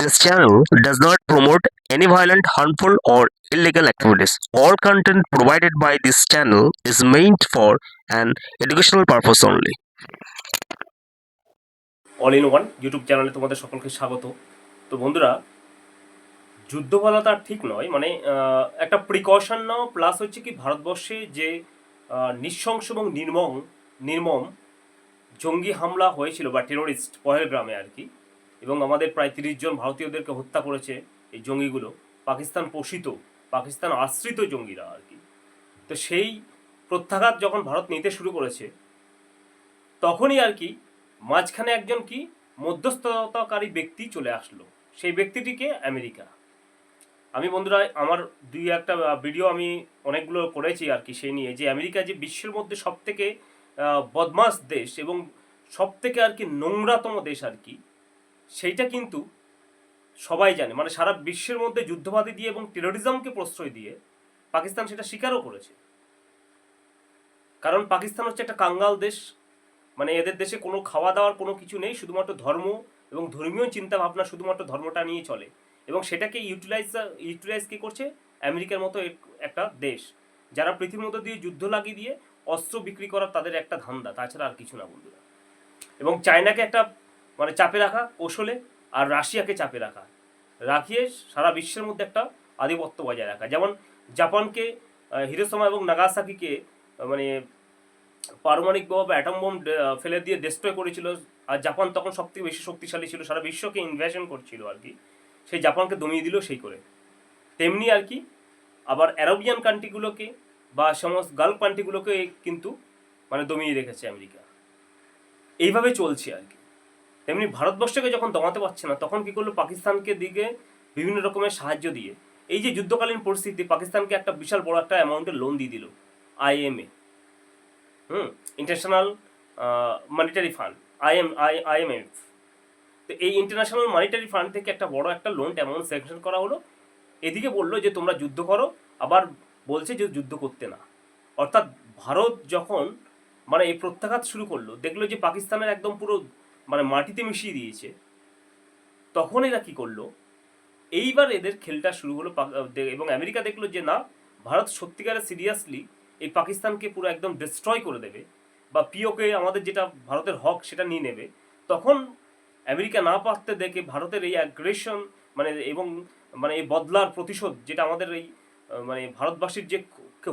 This channel does not promote any violent, harmful, or illegal activities. All content provided by this channel is meant for an educational purpose only. All in one YouTube চ্যানেলে তোমাদের সকলকে স্বাগত তো বন্ধুরা যুদ্ধ বলা তার ঠিক নয় মানে একটা প্রিকশন নাও প্লাস হচ্ছে কি ভারতবর্ষে যে নৃশংস এবং নির্মম নির্মম জঙ্গি হামলা হয়েছিল বা টেরোরিস্ট পহেলগ্রামে আর কি এবং আমাদের প্রায় তিরিশ জন ভারতীয়দেরকে হত্যা করেছে এই জঙ্গিগুলো। পাকিস্তান পোষিত, পাকিস্তান আশ্রিত জঙ্গিরা আর কি। তো সেই প্রত্যাঘাত যখন ভারত নিতে শুরু করেছে, তখনই আর কি মাঝখানে একজন কি মধ্যস্থতাকারী ব্যক্তি চলে আসলো। সেই ব্যক্তিটিকে আমেরিকা। আমি বন্ধুরা, আমার দুই একটা ভিডিও আমি অনেকগুলো করেছি আর কি সেই নিয়ে যে আমেরিকা যে বিশ্বের মধ্যে সব থেকে বদমাস দেশ এবং সব থেকে আর কি নোংরাতম দেশ আর কি সেইটা কিন্তু সবাই জানে। মানে সারা বিশ্বের মধ্যে যুদ্ধবাদী দিয়ে এবং টেরোরিজমকে প্রশ্রয় দিয়ে পাকিস্তান সেটা স্বীকারও করেছে। কারণ পাকিস্তান হচ্ছে একটা কাঙ্গাল দেশ। মানে এদের দেশে কোনো খাওয়া দাওয়ার কোনো কিছু নেই, শুধুমাত্র ধর্ম এবং ধর্মীয় চিন্তা ভাবনা শুধুমাত্র ধর্মটা নিয়ে চলে। এবং সেটাকে ইউটিলাইজ ইউটিলাইজ কি করছে? আমেরিকার মতো এক- একটা দেশ। যারা পৃথিবীর মধ্যে দিয়ে যুদ্ধ লাগিয়ে দিয়ে অস্ত্র বিক্রি করার তাদের একটা ধান্দা। তাছাড়া আর কিছু না বন্ধুরা। এবং চায়নাকে একটা মানে চাপে রাখা, কৌশলে, আর রাশিয়াকে চাপে রাখা। রাখিয়ে সারা বিশ্বের মধ্যে একটা আধিপত্য বজায় রাখা। যেমন জাপানকে হিরোসমা এবং নাগাসাকিকে মানে বা অ্যাটম বোম ফেলে দিয়ে ডিস্ট্রয় করেছিল। আর জাপান তখন সব থেকে বেশি শক্তিশালী ছিল, সারা বিশ্বকে ইনভেশন করছিল আর কি। সেই জাপানকে দমিয়ে দিল সেই করে। তেমনি আর কি, আবার অ্যারোবিয়ান কান্ট্রিগুলোকে বা সমস্ত গালফ কান্ট্রিগুলোকে কিন্তু মানে দমিয়ে রেখেছে আমেরিকা। এইভাবে চলছে আর কি। তেমনি ভারতবর্ষকে যখন দমাতে পারছে না, তখন কি করল? পাকিস্তানকে দিকে বিভিন্ন রকমের সাহায্য দিয়ে, এই যে যুদ্ধকালীন পরিস্থিতি, পাকিস্তানকে একটা বিশাল বড় একটা অ্যামাউন্টের লোন দিয়ে দিল IMA hmm? International monetary fund IM I IMF তো এই ইন্টারন্যাশনাল মনিটারি ফান্ড থেকে একটা বড় একটা লোন অ্যামাউন্ট স্যাংশন করা হলো। এদিকে বলল যে, তোমরা যুদ্ধ করো। আবার বলছে যে, যুদ্ধ করতে না। অর্থাৎ ভারত যখন মানে এই প্রত্যাঘাত শুরু করল, দেখল যে পাকিস্তানের একদম পুরো মানে মাটিতে মিশিয়ে দিয়েছে, তখন এরা কি করল? এইবার এদের খেলটা শুরু হলো এবং আমেরিকা দেখল যে না, ভারত সত্যিকারে সিরিয়াসলি এই পাকিস্তানকে পুরো একদম ডিস্ট্রয় করে দেবে বা পিওকে আমাদের যেটা ভারতের হক সেটা নিয়ে নেবে। তখন আমেরিকা না পারতে দেখে ভারতের এই অ্যাগ্রেশন মানে এবং মানে এই বদলার প্রতিশোধ যেটা আমাদের এই মানে ভারতবাসীর যে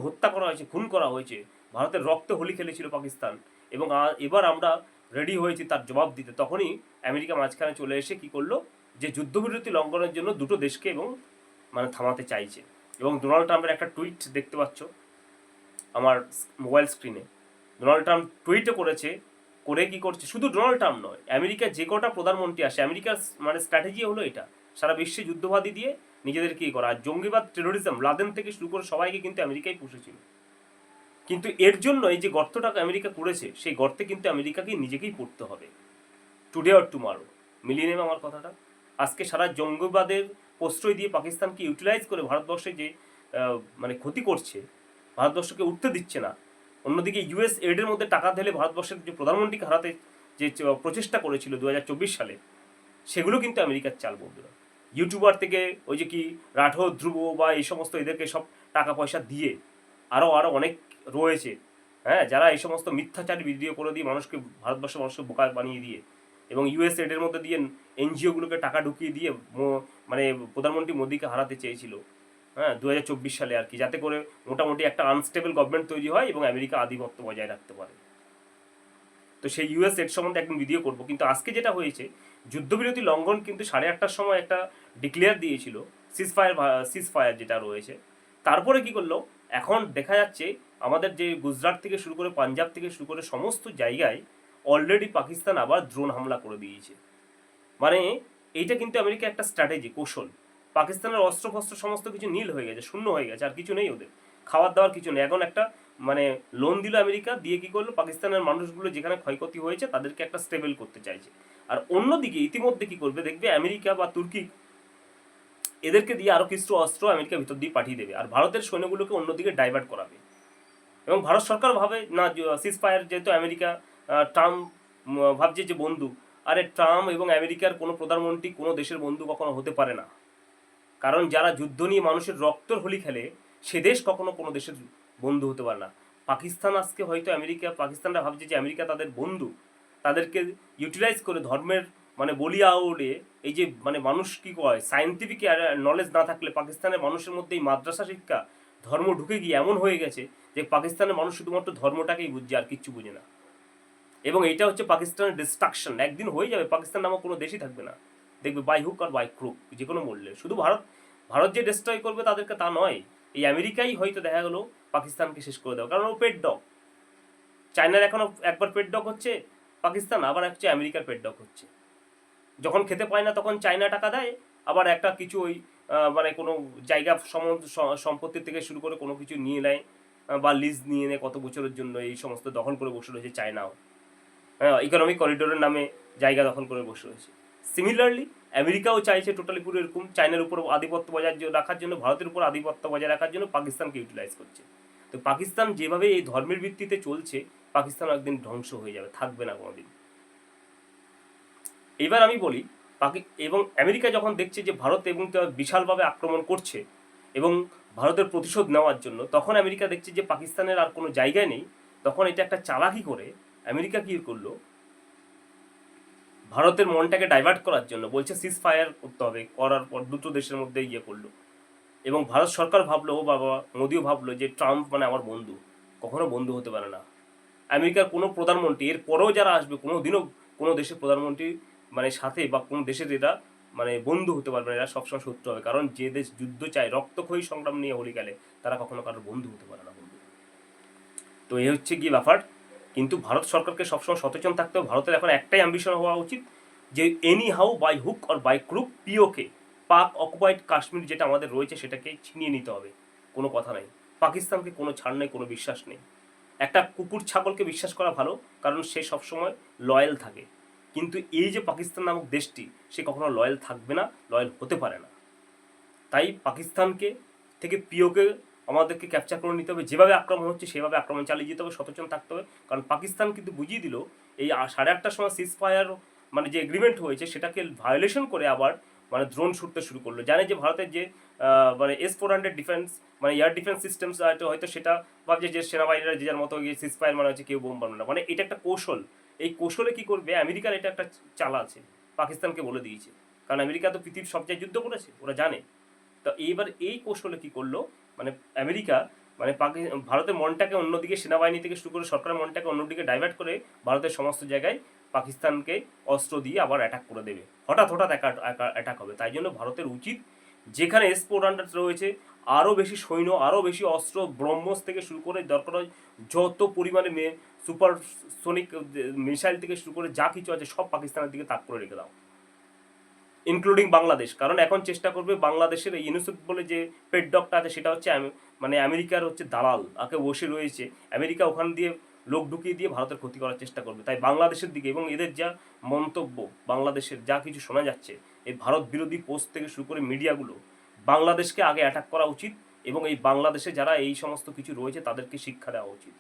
হত্যা করা হয়েছে, খুন করা হয়েছে, ভারতের রক্তে হোলি খেলেছিল পাকিস্তান এবং এবার আমরা রেডি হয়েছি তার জবাব দিতে। তখনই আমেরিকা মাঝখানে চলে এসে কি করল? যে যুদ্ধবিরতি লঙ্ঘনের জন্য দুটো দেশকে এবং মানে থামাতে চাইছে। এবং ডোনাল্ড ট্রাম্পের একটা টুইট দেখতে পাচ্ছ আমার মোবাইল স্ক্রিনে ডোনাল্ড ট্রাম্প টুইটও করেছে, করে কি করছে? শুধু ডোনাল্ড ট্রাম্প নয় আমেরিকার যে কটা প্রধানমন্ত্রী আসে, আমেরিকার মানে স্ট্র্যাটেজি হলো এটা। সারা বিশ্বে যুদ্ধবাদী দিয়ে নিজেদের কি করা। আর জঙ্গিবাদ টেরোরিজম লাদেন থেকে শুরু করে সবাইকে কিন্তু আমেরিকাই পুষেছিল। কিন্তু এর জন্য এই যে গর্তটা আমেরিকা করেছে, সেই গর্তে কিন্তু আমেরিকাকে নিজেকেই পড়তে হবে। টুডে অর টুমারো মিলিয়ে নেবে আমার কথাটা। আজকে সারা জঙ্গিবাদের প্রশ্রয় দিয়ে পাকিস্তানকে ইউটিলাইজ করে ভারতবর্ষে যে মানে ক্ষতি করছে, ভারতবর্ষকে উঠতে দিচ্ছে না। অন্যদিকে ইউএস এডের মধ্যে টাকা ঢেলে ভারতবর্ষের যে প্রধানমন্ত্রীকে হারাতে যে প্রচেষ্টা করেছিল দু হাজার চব্বিশ সালে, সেগুলো কিন্তু আমেরিকার চাল, বন্ধুরা। ইউটিউবার থেকে ওই যে কি রাঠোর, ধ্রুব বা এই সমস্ত এদেরকে সব টাকা পয়সা দিয়ে আরও আরও অনেক রয়েছে। হ্যাঁ যারা এই সমস্ত মিথ্যাচারী ভিডিও করে দিয়ে মানুষকে, ভারতবর্ষের মানুষকে বোকা বানিয়ে দিয়ে এবং ইউএস এডের মধ্যে দিয়ে এনজিওগুলোকে টাকা ঢুকিয়ে দিয়ে মানে প্রধানমন্ত্রী মোদীকে হারাতে চেয়েছিল। হ্যাঁ দু হাজার চব্বিশ সালে আর কি, যাতে করে মোটামুটি একটা আনস্টেবল গভর্নমেন্ট তৈরি হয় এবং আমেরিকা আধিপত্য বজায় রাখতে পারে। তো সেই ইউএস এড সম্বন্ধে একদিন ভিডিও করব। কিন্তু আজকে যেটা হয়েছে, যুদ্ধবিরতি লঙ্ঘন কিন্তু সাড়ে আটটার সময় একটা ডিক্লেয়ার দিয়েছিল সিজ ফায়ার সিজ ফায়ার যেটা রয়েছে। তারপরে কি করল? এখন দেখা যাচ্ছে আমাদের যে গুজরাট থেকে শুরু করে পাঞ্জাব থেকে শুরু করে সমস্ত জায়গায় অলরেডি পাকিস্তান আবার ড্রোন হামলা করে দিয়েছে। মানে এইটা কিন্তু আমেরিকা একটা স্ট্র্যাটেজি কৌশল। পাকিস্তানের অস্ত্র ফস্ত্র সমস্ত কিছু নীল হয়ে গেছে, শূন্য হয়ে গেছে, আর কিছু নেই ওদের। খাবার দাওয়ার কিছু নেই। এখন একটা মানে লোন দিল আমেরিকা, দিয়ে কি করল? পাকিস্তানের মানুষগুলো যেখানে ক্ষয়ক্ষতি হয়েছে, তাদেরকে একটা স্টেবল করতে চাইছে। আর অন্যদিকে ইতিমধ্যে কি করবে? দেখবে আমেরিকা বা তুর্কি এদেরকে দিয়ে আরও কিছু অস্ত্র আমেরিকা ভিতর দিয়ে পাঠিয়ে দেবে, আর ভারতের সৈন্যগুলোকে অন্যদিকে ডাইভার্ট করাবে। এবং ভারত সরকার ভাবে, না সিজ ফায়ার যেহেতু আমেরিকা ট্রাম্প ভাবছে যে বন্ধু, আরে ট্রাম্প এবং আমেরিকার কোনো প্রধানমন্ত্রী কোনো দেশের বন্ধু কখনো হতে পারে না। কারণ যারা যুদ্ধ নিয়ে মানুষের রক্তর হোলি খেলে, সে দেশ কখনো কোনো দেশের বন্ধু হতে পারে না। পাকিস্তান আজকে হয়তো আমেরিকা, পাকিস্তানরা ভাবছে যে আমেরিকা তাদের বন্ধু, তাদেরকে ইউটিলাইজ করে ধর্মের মানে বলিয়া ওড়ে এই যে মানে মানুষ কি কয় সায়েন্টিফিক নলেজ না থাকলে পাকিস্তানের মানুষের মধ্যে এই মাদ্রাসা শিক্ষা, ধর্ম ঢুকে গিয়ে এমন হয়ে গেছে যে পাকিস্তানের মানুষ শুধুমাত্র ধর্মটাকেই বুঝছে আর কিচ্ছু বুঝে না। এবং এটা হচ্ছে পাকিস্তানের ডিস্ট্রাকশন একদিন হয়ে যাবে, পাকিস্তান নামক কোনো দেশই থাকবে না। দেখবে বাই হুক আর বাই ক্রুক যে কোনো মূল্যে। শুধু ভারত ভারত যে ডিস্ট্রয় করবে তাদেরকে তা নয়, এই আমেরিকাই হয়তো দেখা গেলো পাকিস্তানকে শেষ করে দেওয়া কারণ ও পেট ডগ চায়নার এখনও একবার পেট ডগ হচ্ছে, পাকিস্তান আবার হচ্ছে আমেরিকার পেট ডগ হচ্ছে। যখন খেতে পায় না তখন চায়না টাকা দেয়, আবার একটা কিছু ওই মানে কোনো জায়গা সম- স- সম্পত্তি থেকে শুরু করে কোনো কিছু নিয়ে নেয় বা লিজ নিয়ে নেয় কত বছরের জন্য, এই সমস্ত দখল করে বসে রয়েছে চায়নাও। হ্যাঁ ইকোনমিক করিডোরের নামে জায়গা দখল করে বসে রয়েছে। সিমিলারলি আমেরিকাও চাইছে টোটালি পুরো এরকম, চায়নার উপর আধিপত্য বজায় রাখার জন্য, ভারতের উপর আধিপত্য বজায় রাখার জন্য পাকিস্তানকে ইউটিলাইজ করছে। তো পাকিস্তান যেভাবে এই ধর্মের ভিত্তিতে চলছে, পাকিস্তান একদিন ধ্বংস হয়ে যাবে, থাকবে না কোনোদিন। এবার আমি বলি, পাকি, এবং আমেরিকা যখন দেখছে যে ভারত এবং তারা বিশালভাবে আক্রমণ করছে এবং ভারতের প্রতিশোধ নেওয়ার জন্য, তখন আমেরিকা দেখছে যে পাকিস্তানের আর কোনো জায়গায় নেই, তখন এটা একটা চালাকি করে আমেরিকা কী করল? ভারতের মনটাকে ডাইভার্ট করার জন্য বলছে সিজ ফায়ার করতে হবে। করার পর দুটো দেশের মধ্যে ইয়ে করল। এবং ভারত সরকার ভাবলো, ও বাবা, মোদিও ভাবলো যে ট্রাম্প মানে আমার বন্ধু, কখনো বন্ধু হতে পারে না। আমেরিকার কোনো প্রধানমন্ত্রী এর পরেও যারা আসবে কোনো দিনও কোনো দেশের প্রধানমন্ত্রী মানে সাথে বা কোনো দেশের এরা মানে বন্ধু হতে পারবে না, এরা সবসময় শত্রু হবে। কারণ যে দেশ যুদ্ধ চায়, রক্তক্ষয়ী সংগ্রাম নিয়ে হলি গেলে, তারা কখনো কারোর বন্ধু হতে পারে না বন্ধু। তো এই হচ্ছে গিয়ে ব্যাপার। কিন্তু ভারত সরকারকে সবসময় সচেতন থাকতে হবে। ভারতের এখন একটাই অ্যাম্বিশন হওয়া উচিত যে anyhow by hook or by crook PoK Pak occupied Kashmir যেটা আমাদের রয়েছে, সেটাকে ছিনিয়ে নিতে হবে। কোনো কথা নাই। পাকিস্তানকে কোনো ছাড় নেই, কোনো বিশ্বাস নেই। একটা কুকুর ছাগলকে বিশ্বাস করা ভালো, কারণ সে সবসময় লয়াল থাকে। কিন্তু এই যে পাকিস্তান নামক দেশটি, সে কখনো লয়াল থাকবে না লয়াল হতে পারে না। তাই পাকিস্তানকে থেকে পিওকে আমাদেরকে ক্যাপচার করে নিতে হবে, যেভাবে আক্রমণ হচ্ছে সেভাবে আক্রমণ চালিয়ে যেতে হবে, সচেতন থাকতে হবে। কারণ পাকিস্তান কিন্তু বুঝিয়ে দিল, এই সাড়ে আটটার সময় সিজ ফায়ার মানে যে এগ্রিমেন্ট হয়েছে, সেটাকে ভায়োলেশন করে আবার মানে ড্রোন ছুটতে শুরু করল। জানে যে ভারতের যে মানে এস ফোর হান্ড্রেড ডিফেন্স মানে এয়ার ডিফেন্স সিস্টেমস হয়তো সেটা ভাবছে যে সেনাবাহিনীরা যে যার মতো গিয়ে সিজ ফায়ার মানে হচ্ছে কেউ বোম বানাবে না। মানে এটা একটা কৌশল। এই কৌশলে কি করবে? আমেরিকার এটা একটা চালা আছে, পাকিস্তানকে বলে দিয়েছে। কারণ আমেরিকা তো পৃথিবীর সব জায়গায় যুদ্ধ করেছে, ওরা জানে। তো এইবার এই কৌশলে কি করল? মানে আমেরিকা মানে ভারতের মনটাকে অন্যদিকে, সেনাবাহিনী থেকে শুরু করে সরকারের মনটাকে অন্যদিকে ডাইভার্ট করে ভারতের সমস্ত জায়গায় পাকিস্তানকে অস্ত্র দিয়ে আবার অ্যাটাক করে দেবে। হঠাৎ হঠাৎ অ্যাটাক হবে। তাই জন্য ভারতের উচিত যেখানে স্পোর্ট আন্ডার রয়েছে, আরও বেশি সৈন্য, আরও বেশি অস্ত্র, ব্রহ্মস থেকে শুরু করে দরকার হয় যত পরিমাণে মেয়ে সুপার সোনিক মিসাইল থেকে শুরু করে যা কিছু আছে সব পাকিস্তানের দিকে তাক করে রেখে দাও। ইনক্লুডিং বাংলাদেশ, কারণ এখন চেষ্টা করবে বাংলাদেশের এই ইউনিসেফ বলে যে পেট ডগটা আছে, সেটা হচ্ছে মানে আমেরিকার হচ্ছে দালাল আকে বসে রয়েছে। আমেরিকা ওখান দিয়ে লোক ঢুকিয়ে দিয়ে ভারতের ক্ষতি করার চেষ্টা করবে। তাই বাংলাদেশের দিকে এবং এদের যা মন্তব্য, বাংলাদেশের যা কিছু শোনা যাচ্ছে, এই ভারত বিরোধী পোস্ট থেকে শুরু করে মিডিয়াগুলো বাংলাদেশকে আগে অ্যাটাক করা উচিত এবং এই বাংলাদেশে যারা এই সমস্ত কিছু রয়েছে তাদেরকে শিক্ষা দেওয়া উচিত।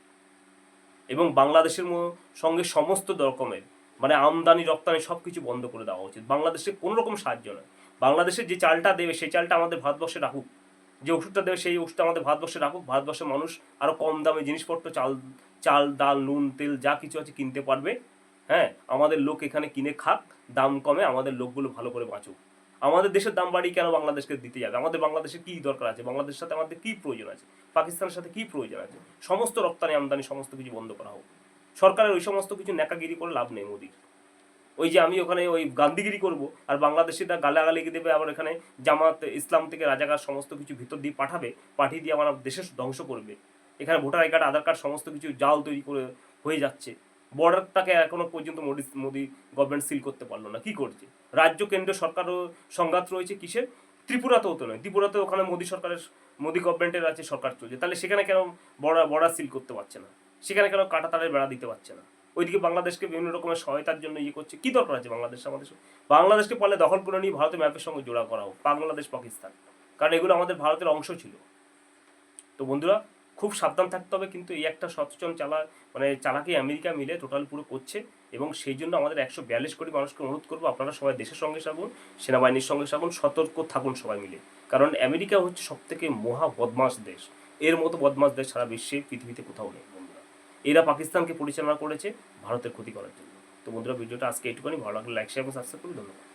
এবং বাংলাদেশের সঙ্গে সমস্ত রকমের মানে আমদানি, রপ্তানি সব কিছু বন্ধ করে দেওয়া উচিত। বাংলাদেশে কোনো রকম সাহায্য নয়। বাংলাদেশে যে চালটা দেবে সেই চালটা আমাদের ভারতবর্ষে রাখুক। যে ওষুধটা দেবে সেই ওষুধটা আমাদের ভারতবর্ষে রাখুক। ভারতবর্ষের মানুষ আরও কম দামে জিনিসপত্র, চাল চাল, ডাল, নুন, তেল যা কিছু আছে কিনতে পারবে। হ্যাঁ আমাদের লোক এখানে কিনে খাক, দাম কমে আমাদের লোকগুলো ভালো করে বাঁচুক। আমাদের দেশের দাম বাড়িয়ে কেন বাংলাদেশকে দিতে যাবে? আমাদের বাংলাদেশে কি দরকার আছে? বাংলাদেশের সাথে আমাদের কি প্রয়োজন আছে? পাকিস্তানের সাথে কি প্রয়োজন আছে? সমস্ত রপ্তানি আমদানি সমস্ত কিছু বন্ধ করা হোক। সরকারের ওই সমস্ত কিছু ন্যাকাগিরি করে লাভ নেই মোদির। ওই যে আমি ওখানে ওই গান্ধীগিরি করব, আর বাংলাদেশিরা গালাগালি দেবে, আবার এখানে জামাত, ইসলাম থেকে রাজাকার সমস্ত কিছু ভিতর দিয়ে পাঠাবে, পাঠিয়ে দিয়ে আমার দেশের ধ্বংস করবে। এখানে voter I card, Aadhaar card সমস্ত কিছু জাল তৈরি করে হয়ে যাচ্ছে। বর্ডারটাকে এখনও পর্যন্ত মোদি মোদি গভর্নমেন্ট সিল করতে পারল না। কি করছে? রাজ্য কেন্দ্র সরকারও সংঘাত রয়েছে কিসের? ত্রিপুরাতেও তো নয়। ত্রিপুরাতে ওখানে মোদি সরকারের, মোদি গভর্নমেন্টের আছে সরকার চলছে। তাহলে সেখানে কেন বর্ডার বর্ডার সিল করতে পারছে না? সেখানে কেন কাটা তারের বেড়া দিতে পারছে না? ওইদিকে বাংলাদেশকে বিভিন্ন রকমের সহায়তার জন্য ইয়ে করছে। কি দরকার আছে বাংলাদেশ আমাদের বাংলাদেশকে পারলে দখল করে নিয়ে ভারতের ম্যাপের সঙ্গে জোড়া করা হোক। বাংলাদেশ, পাকিস্তান। কারণ এগুলো আমাদের ভারতের অংশ ছিল। তো বন্ধুরা, খুব সাবধান থাকতে হবে কিন্তু এই একটা সচেতন চালা মানে চালাকি আমেরিকা মিলে টোটাল পুরো করছে এবং সেই জন্য আমাদের একশো বিয়াল্লিশ কোটি মানুষকে অনুরোধ করব আপনারা সবাই দেশের সঙ্গে থাকুন সেনাবাহিনীর সঙ্গে থাকুন সতর্ক থাকুন সবাই মিলে। কারণ আমেরিকা হচ্ছে সব থেকে মহা বদমাস দেশ। এর মতো বদমাস দেশ সারা বিশ্বে, পৃথিবীতে কোথাও নেই। এরা পাকিস্তানকে পরিচালনা করেছে, ভারতের ক্ষতি করার জন্য। তো বন্ধুরা, ভিডিওটা আজকে একটুখানি ভালো লাগলে লাইক শেয়ার এবং সাবস্ক্রাইব করুন। ধন্যবাদ।